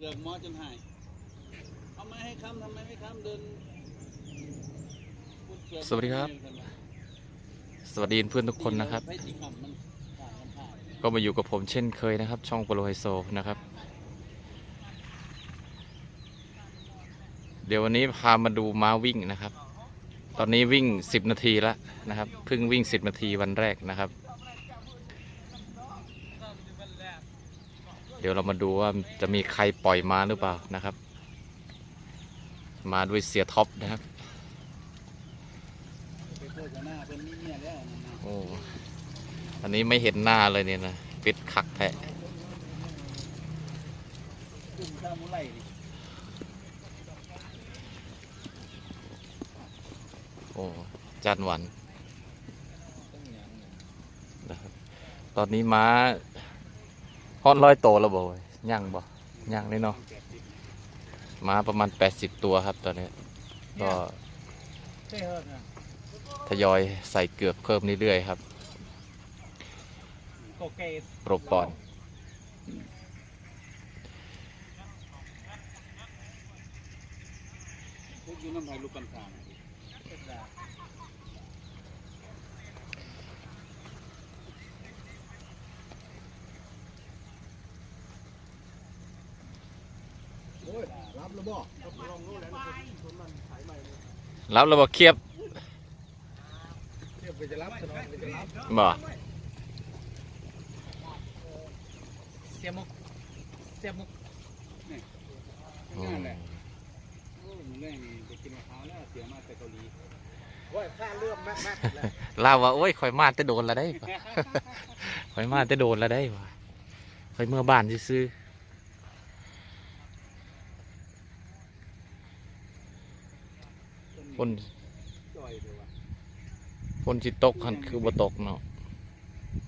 เกือกหมอจนหายเอาไม้ให้ค้ำทำไมไม่ค้ำเดินพูเกือกสวัสดีครับ สวัสดีเพื่อนทุกคนนะครับไปที่ค้ำมันผ่านมันผ่านก็มาอยู่กับผมเช่นเคยนะครับ ช่องโปรไฮโซนะครับ เดี๋ยววันนี้พามาดูม้าวิ่งนะครับ ตอนนี้วิ่ง 10 นาทีแล้วนะครับเพิ่งวิ่ง 10 นาทีวันแรกนะครับ เดี๋ยวเรามาดูว่าจะมีใครปล่อยมาหรือเปล่านะครับ มาด้วยเสียท็อปนะครับโอ้อันนี้ไม่เห็นหน้าเลยเนี่ยนะปิดคักแทะโอ้จันหวันต้องอย่างนั้นนะครับตอนนี้ม้า ฮอดร้อยโตแล้วบ่เว้ยย่างบ่ย่างเลยเนาะมาประมาณ 80 ตัวครับตอนนี้ก็ทยอยใส่เกือกเพิ่มเรื่อยๆครับโกเกตโปรปอน พวกอยูน้ำไผ่ลูกกันสาม โอ้ย รับแล้วบอกลองรู้แล้วคนมันขายใหม่เลยรับแล้วบ่เคียบเทียบไปจะรับสนองไปจะรับบ่เสียมุกเสียมุกนี่อืง่ายมแหละโอ้มึงแรงนี่ไปกินมะพร้าวแล้วเสียมาแต่เกาหลีว่าค่าเรื่องแม่แม่แล้วลาวว่าโอ้ยข่อยมาแต่โดนละได้ปะข่อยมาแต่โดนละได้วะข่อยเมื่อบ้านซื้อ ฝนจ่อยเลยว่ะฝนสิตกคันคือบ่ตกเนาะ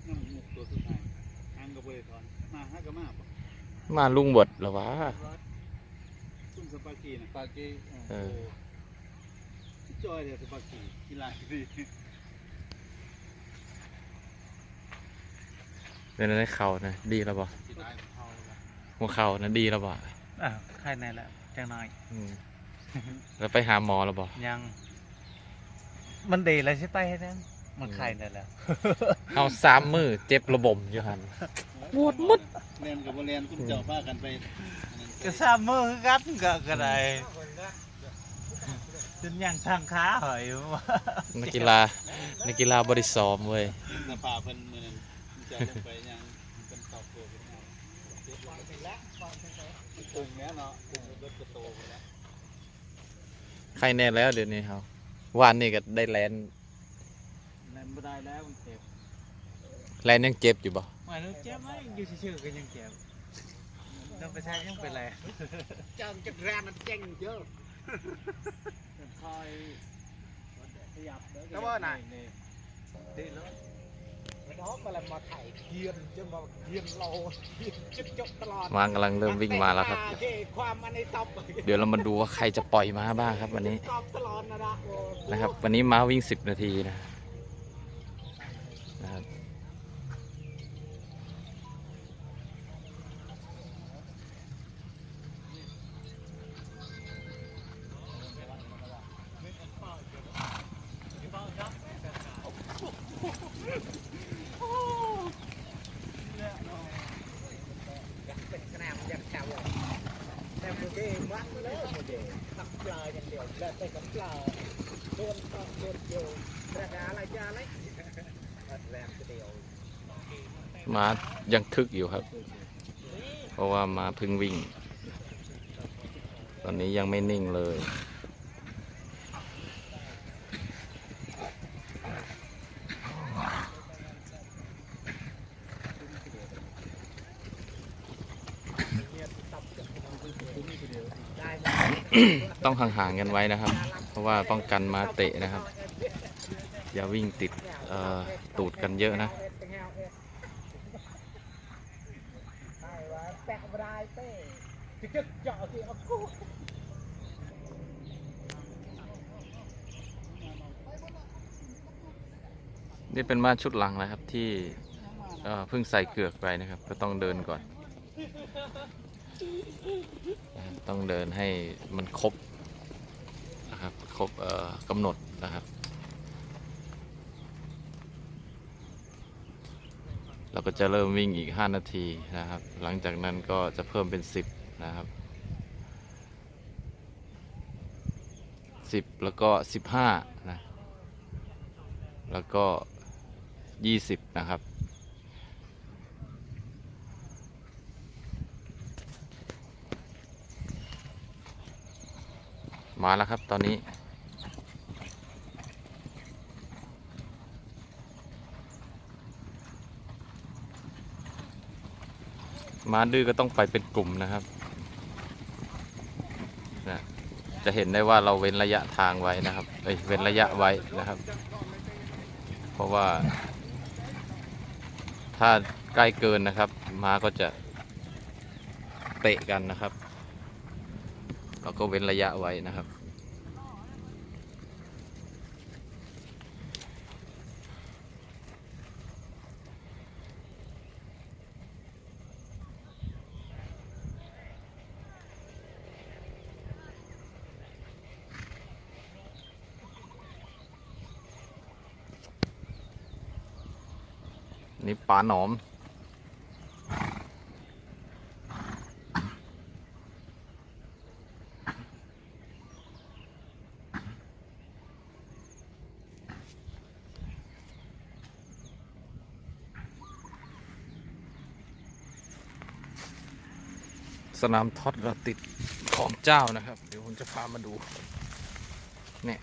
นั่นหมกตัวสุดท้ายทางกับบริษัทมาห้ากับมาปะมาลุงบดแล้ววะซุ่มสปากีนะสปากีเออจอยเดี๋ยวสปากีกีฬาดีเป็นอะไรเข่านะดีแล้วบ่กีฬาเขาละหัวเข่านะดีแล้วบ่อ่าใครในละจังหน่อยอืม แล้วไปหาหมอแล้วบ่ยัง มันดีแล้วใช่ไปให้นั่นมันใครในละเอาสามมือเจ็บระบมอยู่หันปวดหมดเรียนกับบเรียนซุ่มเจ้าพากันไปก็สามมือคือกันก็ก็ได้จนยังทางขาหอยว่านักกีฬานักกีฬาบริซ้อมเว้ยสภาเพิ่นมือนั้นเจ้าลงไปยังเป็นตอบตัวเป็นไงเจ็บลงไปแล้วตึงแล้วเนาะตึงรถกระโตไปแล้ว ใครแน่แล้วเดี๋ยวนี้ครับวานนี่ก็ได้แลนเล่นไม่ได้แล้วมันเจ็บแลนยังเจ็บอยู่บ่ไม่รู้เจ็บไหมอยู่ชื่อๆก็ยังเจ็บเราไปใช้ยังเป็นไรจังจะแรงมันเจ๊งเยอะคอยขยับแล้วว่าน่ะดีแล้วมันท้องมาแล้ว มาถ่ายเทียนจนมาเทียนเราเทียนจุดจบตลอดมากำลังเริ่มวิ่งมาแล้วครับเท่ความมันในตอบเดี๋ยวเรามาดูว่าใครจะปล่อยม้าบ้างครับ วันนี้ตอบตลอดนะนะโอ้นะครับ วันนี้ม้าวิ่งสิบนาทีนะนะครับ เป็นกระแนมยักษ์แถวแต่โมเดลมัดเลยโมเดลขับปลาอย่างเดียว แล้วไปกับปลาโดนต้องโดนโยนแต่อะไรจะอะไรแรงเดียวม้ายังคึกอยู่ครับ เพราะว่าม้าพึ่งวิ่ง ตอนนี้ยังไม่นิ่งเลยต้องห่างๆกันไว้นะครับ ราะว่าป้องกันมาเตะนะครับ อย่าวิ่งติดตูดกันเยอะนะนี่เป็นมาชุดหลังนะครับที่เพิ่งใส่เกือกไปนะครับ ก็ต้องเดินก่อน ต้องเดินให้มันครบ รบครบกำหนดนะครับ เราก็จะเริ่มวิ่งอีก 5 นาทีนะครับ หลังจากนั้นก็จะเพิ่มเป็น 10 นะครับ 10 แล้วก็ 15 นะ แล้วก็ 20 นะครับมาแล้วครับตอนนี้ ม้าดื้อก็ต้องไปเป็นกลุ่มนะครับนะจะเห็นได้ว่าเราเว้นระยะทางไว้นะครับเอ้ยเว้นระยะไว้นะครับ เพราะว่า ถ้าใกล้เกินนะครับ ม้าก็จะเตะกันนะครับ เราก็เว้นระยะไว้นะครับ นี่ปลาหนอม สนามทอตเราติดของเจ้านะครับ เดี๋ยวผมจะพามาดู เนี่ย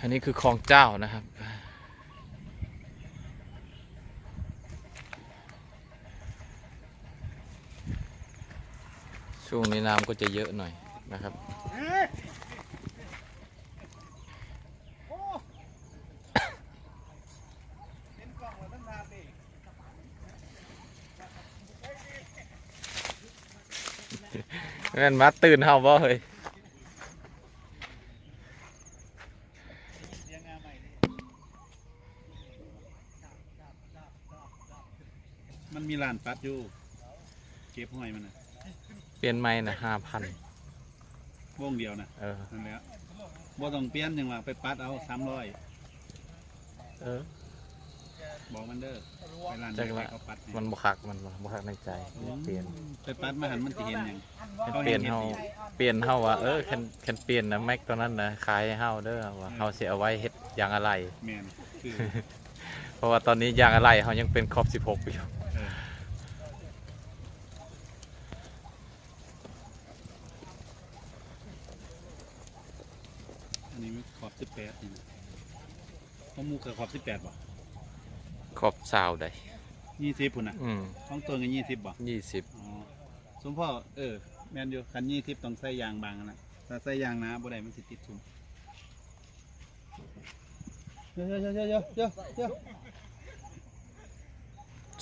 อันนี้คือของเจ้านะครับ ช่วงนี้น้ำก็จะเยอะหน่อยนะครับงั้นมาตื่นเฮาบ่เฮ้ยมันมีลานปัดอยู่ เก็บหอยมันนะ เปลี่ยนไม้นะห้าพันวงเดียวนะเออ นั่นแหละบ่ต้องเปลี่ยนยังว่าไปปัดเอาสามร้อยเออ บอกมันเด้อไปร้านจักเดียวละ เขาปัดให้มันบคักมันบคักในใจเปลี่ยน ไปปัดมาหันมันจะเห็นหยังให้เปลี่ยนเฮาเปลี่ยนเฮาว่าเออคันคันเปลี่ยนนะแม็กตัวนั้นนะขายให้เฮาเด้อว่าเฮาสิเอาไว้เฮ็ดยางอะไร แมนคือเพราะว่าตอนนี้ยางอะไรเฮายังเป็นขอบ 16 อยู่ เอออันนี้มันขอบ สิบแปดนี่นะของหมูกับขอบสิบแปดบ่ขอบซาวได้ยี่สิบพุ่นน่ะอืมของตัวกันยี่สิบบ่20อ๋อสมพ่อเออ แมนอยู่คันยี่สิบต้องใส่ยางบางนะถ้าใส่ยางหนะบ่ได้มันสิติดซุมเยอะเยอะเยอะเยอะเยอะเยอะ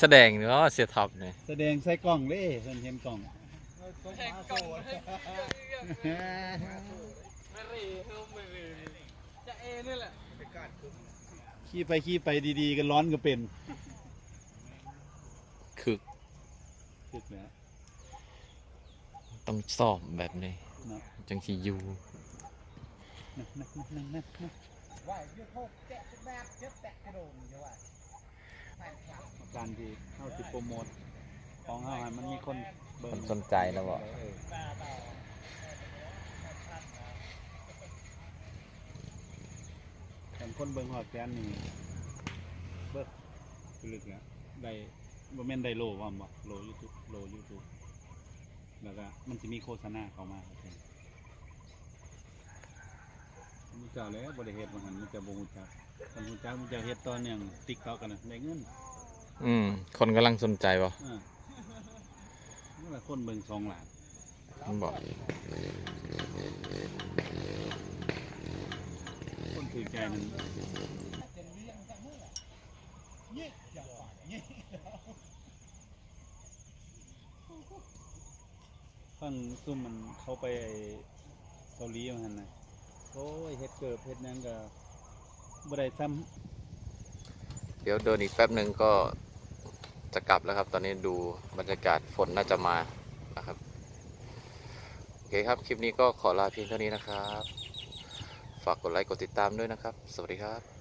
แสดงเนาะเสียท็อปนี่แสดงใส่กล้องเด้เพิ่นเห็นกล้องจะเอ นี่แหละขี่ไปขี่ไปดีๆ กันร้อนก็เป็นคือคึกแล้วต้องซ่อมแบบนี้เนาะจังสิอยู่นั่นนั่นนั่นนั่นนั่นว่าเยอะโคกแกะแบบเยอะแตะกระโดดใช่ไหมการที่เฮาสิโปรโมทของเฮาให้มันมีคนเบิ่คงนสนใจแล้วบ่ เออแต่คนเบิ่งฮอดแสนนี่เบิกคือลึกแล้วได้บ่แม่นได้โลว่าบ่โล YouTube โล YouTube แล้วก็มันสิมีโฆษณาเข้ามาครับมีเจ้าแล้วบ่ได้เฮ็ดว่าหั่นมีแต่บ่ฮู้จักคนฮู้จักมีเจ้าเฮ็ดตอนอย่าง TikTok กันน่ะได้เงินอืม คนกำลังสนใจบ่อ่านี่ว่าคนเบิ่ง2ล้าน มันบอก คือใจมันฟังซุ่มมันเขาไปเกาหลีมาหันนะโอ้ยเฮ็ดเกิดเฮ็ดนั่นก็บ่ได้ซ้ำเดี๋ยวเดินอีกแป๊บหนึ่งก็จะกลับแล้วครับ ตอนนี้ดูบรรยากาศฝนน่าจะมานะครับ โอเคครับ คลิปนี้ก็ขอลาเพียงเท่านี้นะครับ ฝากกดไลค์กดติดตามด้วยนะครับ สวัสดีครับ